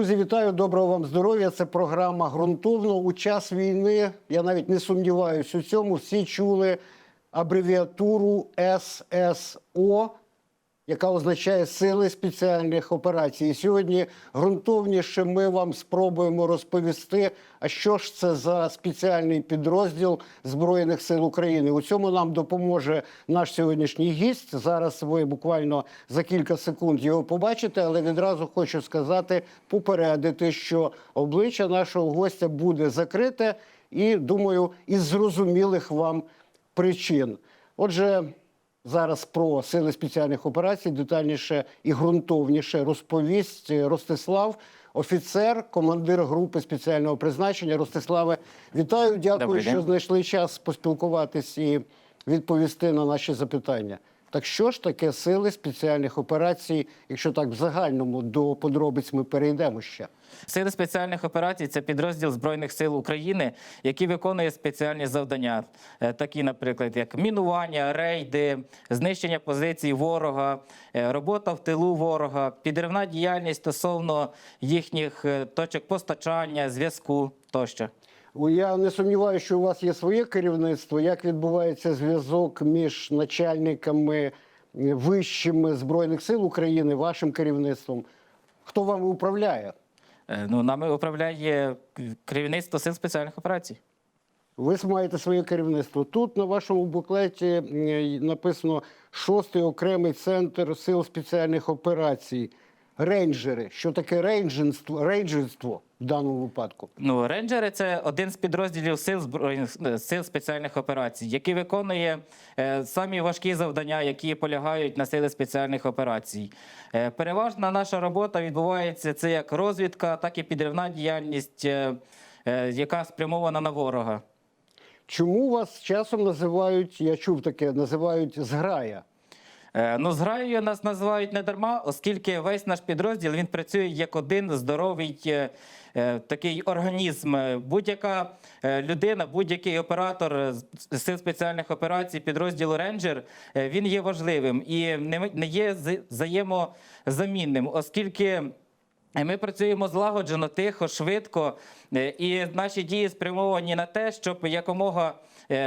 Друзі, вітаю, доброго вам здоров'я. Це програма ґрунтовно. У час війни, я навіть не сумніваюся у цьому, всі чули абревіатуру ССО, яка означає Сили спеціальних операцій. І сьогодні ґрунтовніше ми вам спробуємо розповісти, а що ж це за спеціальний підрозділ Збройних сил України. У цьому нам допоможе наш сьогоднішній гість. Зараз ви буквально за кілька секунд його побачите, але відразу хочу сказати, попередити, що обличчя нашого гостя буде закрите і, думаю, із зрозумілих вам причин. Отже, зараз про сили спеціальних операцій детальніше і ґрунтовніше розповість Ростислав, офіцер, командир групи спеціального призначення. Ростиславе, вітаю, дякую, Добрий що день. знайшли час поспілкуватись і відповісти на наші запитання. Так що ж таке сили спеціальних операцій, якщо так в загальному до подробиць ми перейдемо ще? Сили спеціальних операцій це підрозділ Збройних сил України, який виконує спеціальні завдання, е, такі, наприклад, як мінування, рейди, знищення позицій ворога, е, робота в тилу ворога, підривна діяльність стосовно їхніх е, точок постачання, зв'язку тощо. Я не сумніваюся, що у вас є своє керівництво. Як відбувається зв'язок між начальниками е, вищими збройних сил України, вашим керівництвом? Хто вами управляє? Е, Ну, нами управляє керівництво сил спеціальних операцій. Ви маєте своє керівництво. Тут на вашому буклеті е, написано шостий окремий центр сил спеціальних операцій. Рейнджери. Що таке рейнджерство, рейнджерство в даному випадку? Ну, рейнджери це один з підрозділів сил збройних сил спеціальних операцій, який виконує е, самі важкі завдання, які полягають на сили спеціальних операцій. Е, переважна наша робота відбувається це як розвідка, так і підривна діяльність, е, е, яка спрямована на ворога. Чому вас часом називають, я чув таке, називають зграя? Е, Ну, зграю нас називають не дарма, оскільки весь наш підрозділ він працює як один здоровий е, е, такий організм. Будь-яка людина, будь-який оператор сил спеціальних операцій підрозділу Рейнджер, е, він є важливим і не, є взаємозамінним, оскільки. Ми працюємо злагоджено, тихо, швидко, і наші дії спрямовані на те, щоб якомога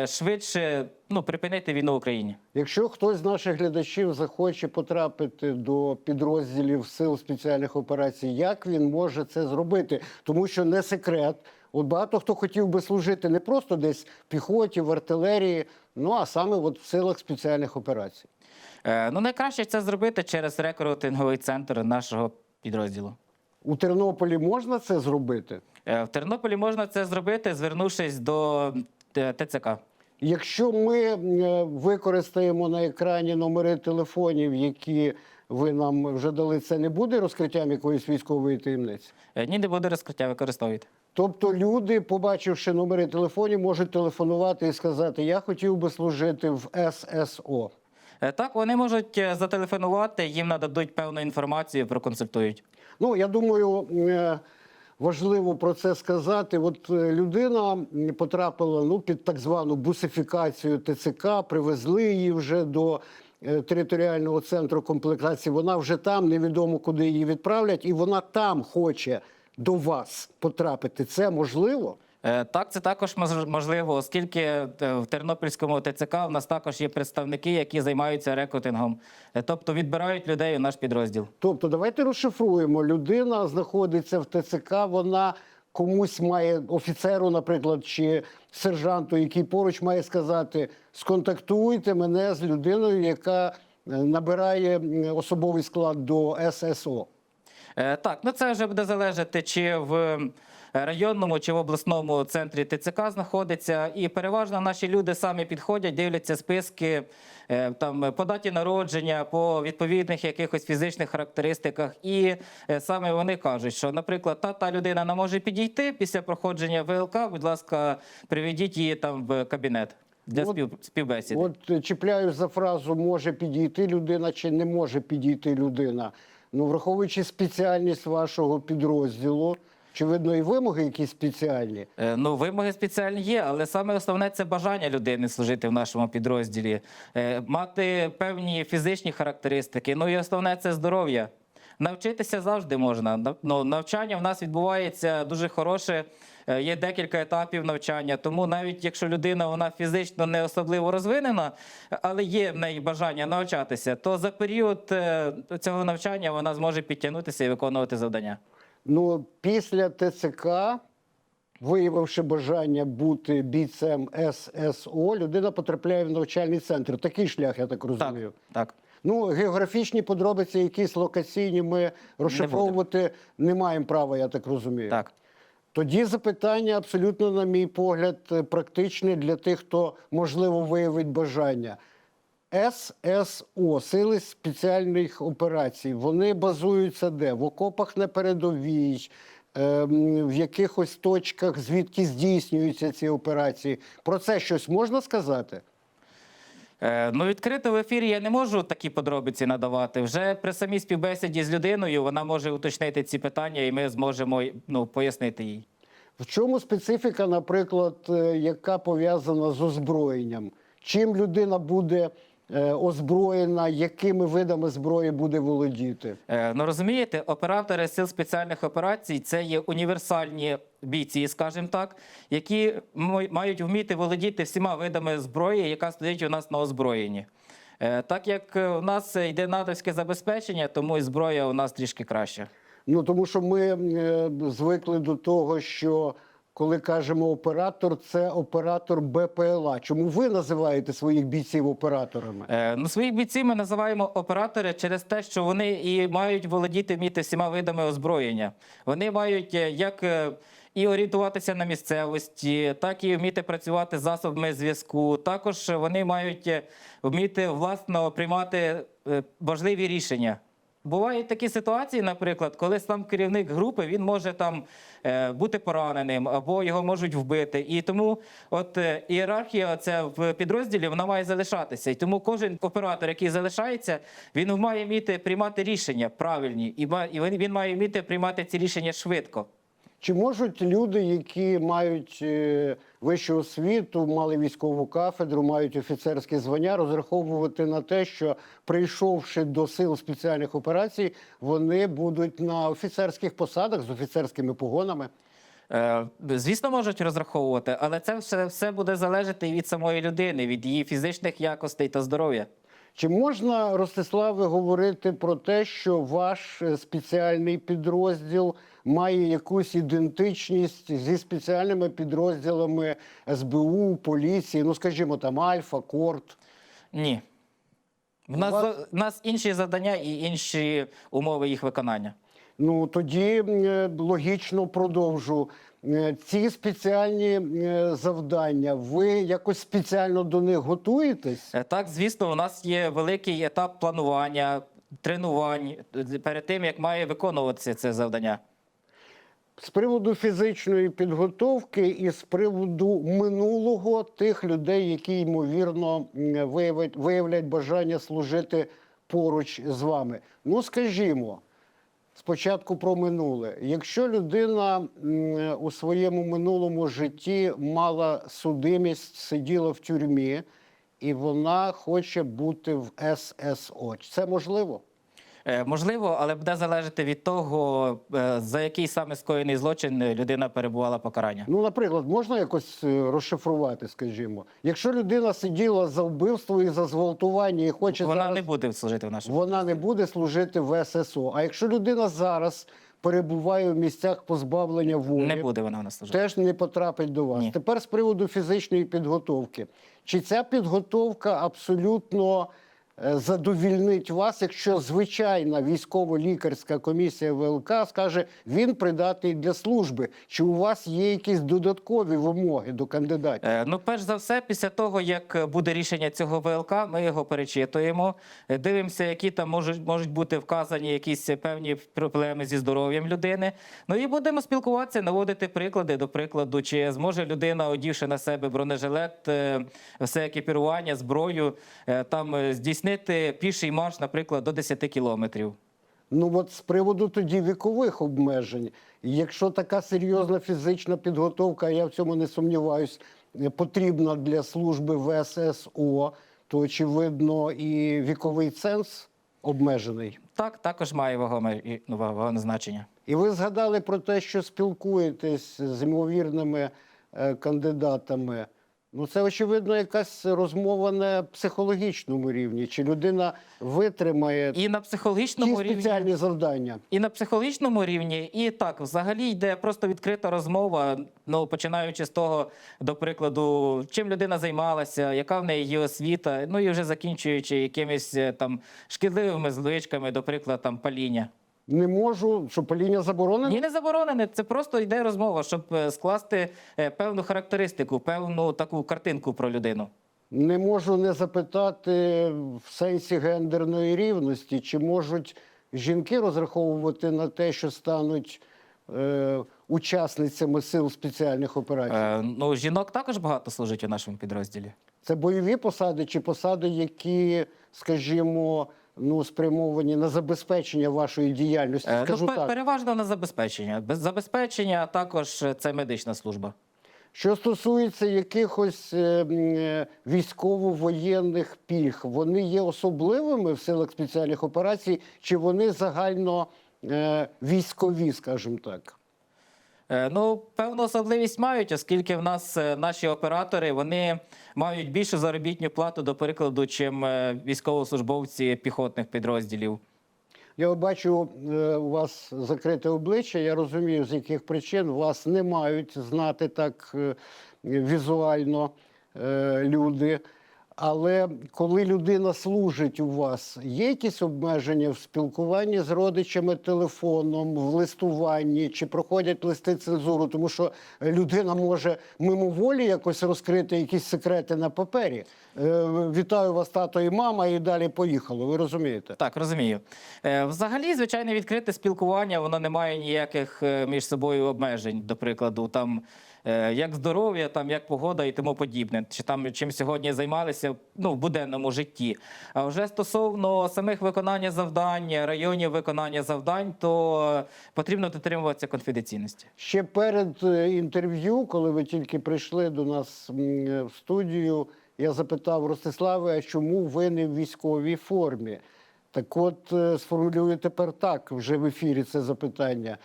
швидше ну, припинити війну в Україні. Якщо хтось з наших глядачів захоче потрапити до підрозділів сил спеціальних операцій, як він може це зробити? Тому що не секрет. От багато хто хотів би служити не просто десь в піхоті, в артилерії, ну а саме от в силах спеціальних операцій. Е, Ну, найкраще це зробити через рекрутинговий центр нашого підрозділу. У Тернополі можна це зробити? Е, В Тернополі можна це зробити, звернувшись до е, ТЦК. Якщо ми е, використаємо на екрані номери телефонів, які ви нам вже дали, це не буде розкриттям якоїсь військової таємниці? Е, Ні, не буде розкриття використовувати. Тобто люди, побачивши номери телефонів, можуть телефонувати і сказати: Я хотів би служити в ССО. Е, Так, вони можуть е, зателефонувати, їм нададуть певну інформацію, проконсультують. Ну, я думаю, е, важливо про це сказати. От е, людина потрапила ну, під так звану бусифікацію ТЦК, привезли її вже до е, територіального центру комплектації. Вона вже там, невідомо куди її відправлять, і вона там хоче до вас потрапити. Це можливо? Е, Так, це також мож- можливо, оскільки е, в Тернопільському ТЦК в нас також є представники, які займаються рекрутингом, Е, тобто відбирають людей у наш підрозділ. Тобто, давайте розшифруємо. Людина знаходиться в ТЦК, вона комусь має офіцеру, наприклад, чи сержанту, який поруч має сказати: сконтактуйте мене з людиною, яка набирає особовий склад до ССО. Так, ну це вже буде залежати, чи в районному, чи в обласному центрі ТЦК знаходиться. І переважно наші люди самі підходять, дивляться списки е, там по даті народження, по відповідних якихось фізичних характеристиках. І е, саме вони кажуть, що, наприклад, та та людина не може підійти після проходження ВЛК. Будь ласка, приведіть її там в кабінет для От- співбесіди. От е, чіпляюсь за фразу може підійти людина чи не може підійти людина. Ну, враховуючи спеціальність вашого підрозділу, очевидно, і вимоги якісь спеціальні. Е, Ну, вимоги спеціальні є, але саме основне це бажання людини служити в нашому підрозділі, Е, мати певні фізичні характеристики. Ну і основне це здоров'я. Навчитися завжди можна. Ну, навчання в нас відбувається дуже хороше. е, Є декілька етапів навчання. Тому навіть якщо людина вона фізично не особливо розвинена, але є в неї бажання навчатися, то за період е, цього навчання вона зможе підтягнутися і виконувати завдання. Ну, після ТЦК, виявивши бажання бути бійцем ССО, людина потрапляє в навчальний центр. Такий шлях, я так розумію. так. Ну, географічні подробиці, якісь локаційні, ми розшифровувати не, маємо права, я так розумію. так. Тоді запитання абсолютно, на мій погляд, е, практичне для тих, хто можливо виявить бажання. ССО, сили спеціальних операцій, вони базуються де? В окопах на передовій, ем, в якихось точках, звідки здійснюються ці операції. Про це щось можна сказати? Е, Ну, відкрито в ефірі я не можу такі подробиці надавати. Вже при самій співбесіді з людиною вона може уточнити ці питання, і ми зможемо ну, пояснити їй. В чому специфіка, наприклад, е, яка пов'язана з озброєнням? Чим людина буде озброєна, якими видами зброї буде володіти? Е, Ну розумієте, оператори сил спеціальних операцій це є універсальні бійці, скажімо так, які мають вміти володіти всіма видами зброї, яка стоїть у нас на озброєнні. Е, Так як е, у нас йде натовське забезпечення, тому і зброя у нас трішки краща. Ну тому що ми е, звикли до того, що коли кажемо оператор, це оператор БПЛА. Чому ви називаєте своїх бійців операторами? Е, Ну, своїх бійців ми називаємо оператори через те, що вони і мають володіти вміти всіма видами озброєння. Вони мають е, як е, і орієнтуватися на місцевості, так і вміти працювати з засобами зв'язку. Також вони мають е, вміти власно приймати важливі рішення. Бувають такі ситуації, наприклад, коли сам керівник групи він може там е, бути пораненим або його можуть вбити. І тому от е, ієрархія ця в підрозділі вона має залишатися. І тому кожен оператор, який залишається, він має вміти приймати рішення правильні, і він має вміти приймати ці рішення швидко. Чи можуть люди, які мають е, вищу освіту, мали військову кафедру, мають офіцерське звання, розраховувати на те, що прийшовши до сил спеціальних операцій, вони будуть на офіцерських посадах з офіцерськими погонами? Е, Звісно, можуть розраховувати, але це все, все буде залежати від самої людини, від її фізичних якостей та здоров'я. Чи можна, Ростиславе, говорити про те, що ваш е, спеціальний підрозділ має якусь ідентичність зі спеціальними підрозділами СБУ, поліції, ну скажімо, там Альфа, Корт? Ні. В нас, вас- в нас інші завдання і інші умови їх виконання. Ну тоді е, логічно продовжу. Е, Ці спеціальні е, завдання, ви якось спеціально до них готуєтесь? Так, звісно, у нас є великий етап планування, тренувань перед тим, як має виконуватися це завдання. З приводу фізичної підготовки і з приводу минулого тих людей, які ймовірно м, виявять, виявлять бажання служити поруч з вами. Ну, скажімо, спочатку про минуле. Якщо людина у своєму минулому житті мала судимість, сиділа в тюрмі, і вона хоче бути в ССО, це можливо? Е, Можливо, але буде залежати від того, е, за який саме скоєний злочин людина перебувала покарання. Ну, наприклад, можна якось е, розшифрувати, скажімо, якщо людина сиділа за вбивство і за зґвалтування і хоче Вона зараз, не буде служити в нашому. вона не буде служити в ССО. А якщо людина зараз перебуває в місцях позбавлення волі, Не буде вона в нас служити. теж не потрапить до вас. Ні. Тепер з приводу фізичної підготовки. Чи ця підготовка абсолютно е, задовільнить вас, якщо звичайна військово-лікарська комісія ВЛК скаже, він придатний для служби? Чи у вас є якісь додаткові вимоги до кандидатів? Е, Ну, перш за все, після того, як буде рішення цього ВЛК, ми його перечитуємо, е, дивимося, які там можуть, можуть бути вказані якісь певні проблеми зі здоров'ям людини. Ну і будемо спілкуватися, наводити приклади. До прикладу, чи зможе людина, одівши на себе бронежилет, е, все екіпірування, зброю, е, там е, здійснити піший марш, наприклад, до 10 кілометрів. Ну от з приводу тоді вікових обмежень, якщо така серйозна фізична підготовка, я в цьому не сумніваюсь, е, потрібна для служби в ССО, то очевидно і віковий ценз. обмежений. Так, також має вагоме і- ну, вагоме значення. І ви згадали про те, що спілкуєтесь з ймовірними е, кандидатами. Ну, це очевидно якась розмова на психологічному рівні. Чи людина витримає І на психологічному рівні. спеціальні завдання? І на психологічному рівні, і так, взагалі йде просто відкрита розмова. Ну, починаючи з того, до прикладу, чим людина займалася, яка в неї є освіта, ну і вже закінчуючи якимись е, там шкідливими звичками, до прикладу, там паління. Не можу, що паління заборонено? Ні, не заборонене. Це просто йде розмова, щоб е, скласти е, певну характеристику, певну таку картинку про людину. Не можу не запитати в сенсі гендерної рівності, чи можуть жінки розраховувати на те, що стануть е, учасницями сил спеціальних операцій? Е, ну, жінок також багато служить у нашому підрозділі. Це бойові посади чи посади, які, скажімо, ну, спрямовані на забезпечення вашої діяльності? Е, Скажу ну, так. переважно на забезпечення. Без забезпечення а також це медична служба. Що стосується якихось е, е, військово-воєнних пільг, вони є особливими в силах спеціальних операцій, чи вони загально військові, скажімо так? Е, Ну, певну особливість мають, оскільки в нас е, наші оператори вони мають більшу заробітну плату, до прикладу, чим е, військовослужбовці піхотних підрозділів. Я бачу у вас закрите обличчя. Я розумію, з яких причин вас не мають знати так візуально люди. Але коли людина служить у вас, є якісь обмеження в спілкуванні з родичами телефоном, в листуванні, чи проходять листи цензуру, тому що людина може мимоволі якось розкрити якісь секрети на папері. Е, Вітаю вас, тато і мама, і далі поїхало. Ви розумієте? Так, розумію. Е, Взагалі, звичайно, відкрите спілкування, воно не має ніяких е, між собою обмежень, до прикладу, там як здоров'я, там як погода і тому подібне, чи там чим сьогодні займалися ну, в буденному житті. А вже стосовно самих виконання завдань, районів виконання завдань, то потрібно дотримуватися конфіденційності. Ще перед е, інтерв'ю, коли ви тільки прийшли до нас е, в студію, я запитав Ростиславе, а чому ви не в військовій формі? Так от е, сформулюю тепер так, вже в ефірі це запитання.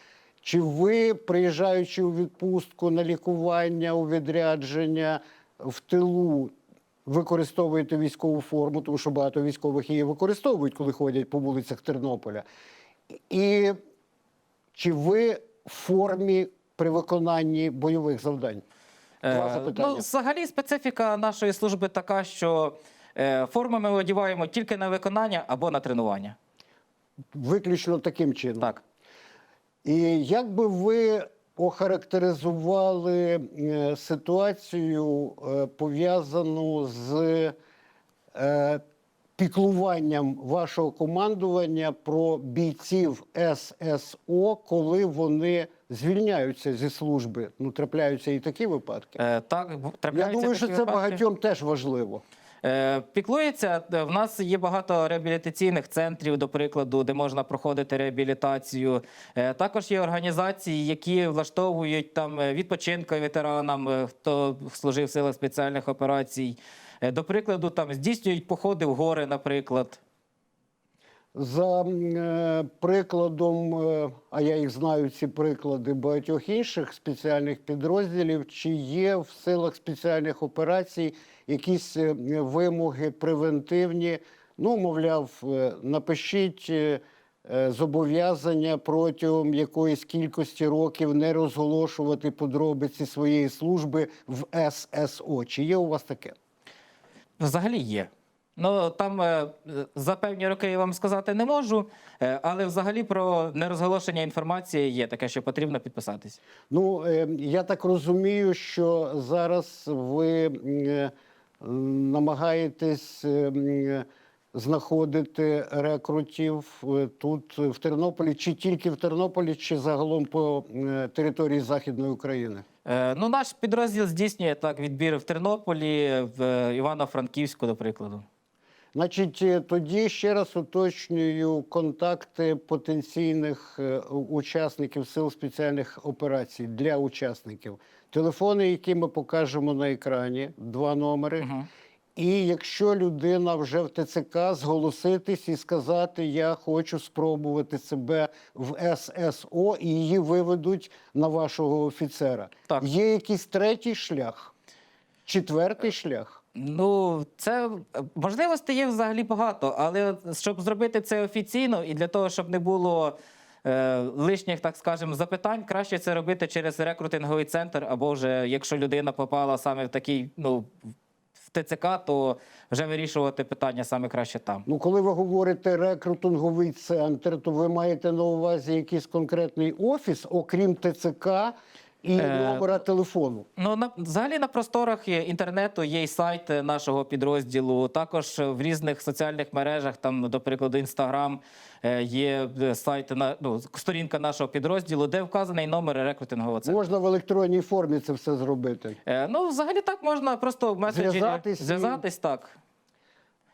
Чи ви, приїжджаючи у відпустку на лікування, у відрядження в тилу, використовуєте військову форму, тому що багато військових її використовують, коли ходять по вулицях Тернополя? І чи ви в формі при виконанні бойових завдань? Е. Ну, взагалі, специфіка нашої служби така, що е, форму ми одягаємо тільки на виконання або на тренування. Виключно таким чином. Так. І як би ви охарактеризували е, ситуацію, е, пов'язану з е, піклуванням вашого командування про бійців ССО, коли вони звільняються зі служби? Ну, трапляються і такі випадки. Е, так, б- Я трапляються думаю, що це випадки. багатьом теж важливо. Е, Піклується, е, в нас є багато реабілітаційних центрів, до прикладу, де можна проходити реабілітацію. Е, Також є організації, які влаштовують там відпочинки ветеранам, хто служив в силах спеціальних операцій. До прикладу, там здійснюють походи в гори, наприклад. За е, прикладом, е, а я їх знаю, ці приклади багатьох інших спеціальних підрозділів, чи є в силах спеціальних операцій якісь е, вимоги превентивні? Ну, мовляв, напишіть зобов'язання протягом якоїсь кількості років не розголошувати подробиці своєї служби в ССО. Чи є у вас таке? Взагалі є. Ну там е, за певні роки я вам сказати не можу, е, але взагалі про нерозголошення інформації є таке, що потрібно підписатись. Ну, е, я так розумію, що зараз ви намагаєтесь знаходити рекрутів тут, в Тернополі, чи тільки в Тернополі, чи загалом по території Західної України? Ну, наш підрозділ здійснює так відбір в Тернополі, в Івано-Франківську, до прикладу. Значить, е, тоді ще раз уточнюю контакти потенційних е, учасників сил спеціальних операцій для учасників. Телефони, які ми покажемо на екрані, два номери. Мгм. І якщо людина вже в ТЦК зголоситись і сказати, я хочу спробувати себе в ССО, і її виведуть на вашого офіцера. Так. Є якийсь третій шлях, четвертий шлях. Ну, це можливостей є взагалі багато, але щоб зробити це офіційно і для того, щоб не було е, лишніх, так скажемо, запитань, краще це робити через рекрутинговий центр, або вже якщо людина попала саме в такий, ну, в ТЦК, то вже вирішувати питання саме краще там. Ну, коли ви говорите рекрутинговий центр, то ви маєте на увазі якийсь конкретний офіс, окрім ТЦК і Е, номера телефону. Ну на взагалі на просторах інтернету є і сайт е, нашого підрозділу. Також е, в різних соціальних мережах, там, до прикладу, інстаграм є е, сайт на ну, сторінка нашого підрозділу, де вказаний номер рекрутингового центру. Можна в електронній формі це все зробити. Е, Ну, взагалі так можна просто в меседжері Зв'язатись і- зв'язатись так.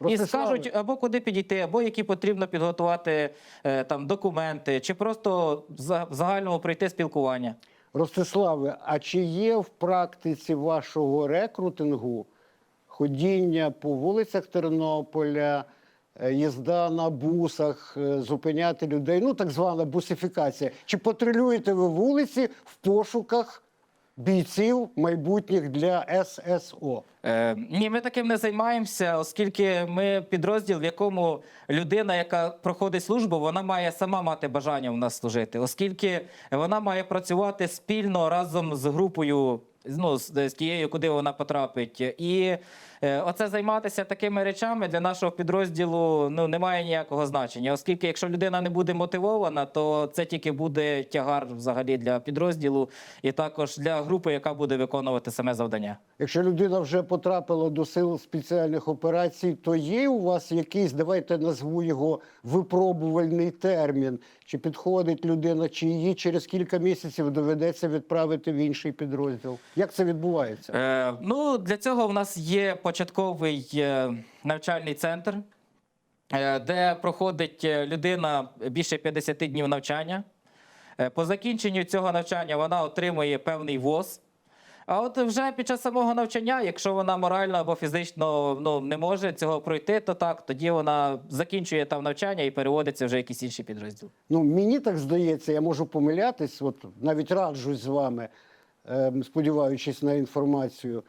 І скажуть або куди підійти, або які потрібно підготувати е, там документи, чи просто в загальному пройти спілкування. Ростиславе, а чи є в практиці вашого рекрутингу ходіння по вулицях Тернополя, е, їзда на бусах, е, зупиняти людей? Ну, так звана бусифікація. Чи патрулюєте ви вулиці в пошуках бійців майбутніх для ССО? Е, ні, ми таким не займаємося, оскільки ми підрозділ, в якому людина, яка проходить службу, вона має сама мати бажання в нас служити, оскільки вона має працювати спільно разом з групою. Ну, з, тією, куди вона потрапить. І оце займатися такими речами для нашого підрозділу ну, не має ніякого значення. Оскільки, якщо людина не буде мотивована, то це тільки буде тягар взагалі для підрозділу і також для групи, яка буде виконувати саме завдання. Якщо людина вже потрапила до сил спеціальних операцій, то є у вас якийсь, давайте назву його випробувальний термін. Чи підходить людина, чи її через кілька місяців доведеться відправити в інший підрозділ? Як це відбувається? Е, ну, для цього в нас є початковий е, навчальний центр, е, де проходить е, людина більше 50 днів навчання. По закінченню цього навчання вона отримує певний ВОЗ. А от вже під час самого навчання, якщо вона морально або фізично ну, не може цього пройти, то так, тоді вона закінчує там навчання і переводиться вже в якийсь інший підрозділ. Ну, мені так здається, я можу помилятись, от навіть раджусь з вами, е, сподіваючись на інформацію.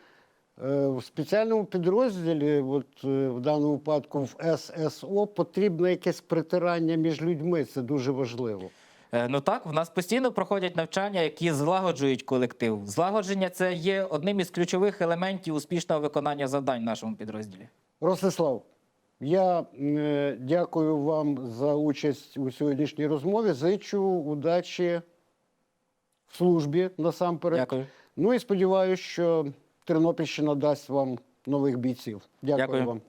Е, В спеціальному підрозділі, от е, в даному випадку в ССО, потрібно якесь притирання між людьми. Це дуже важливо. Е, Ну так, в нас постійно проходять навчання, які злагоджують колектив. Злагодження це є одним із ключових елементів успішного виконання завдань в нашому підрозділі. Ростислав, я е, дякую вам за участь у сьогоднішній розмові. Зичу удачі в службі насамперед. Дякую. Ну і сподіваюся, що Тернопільщина дасть вам нових бійців. Дякую, Дякую. вам.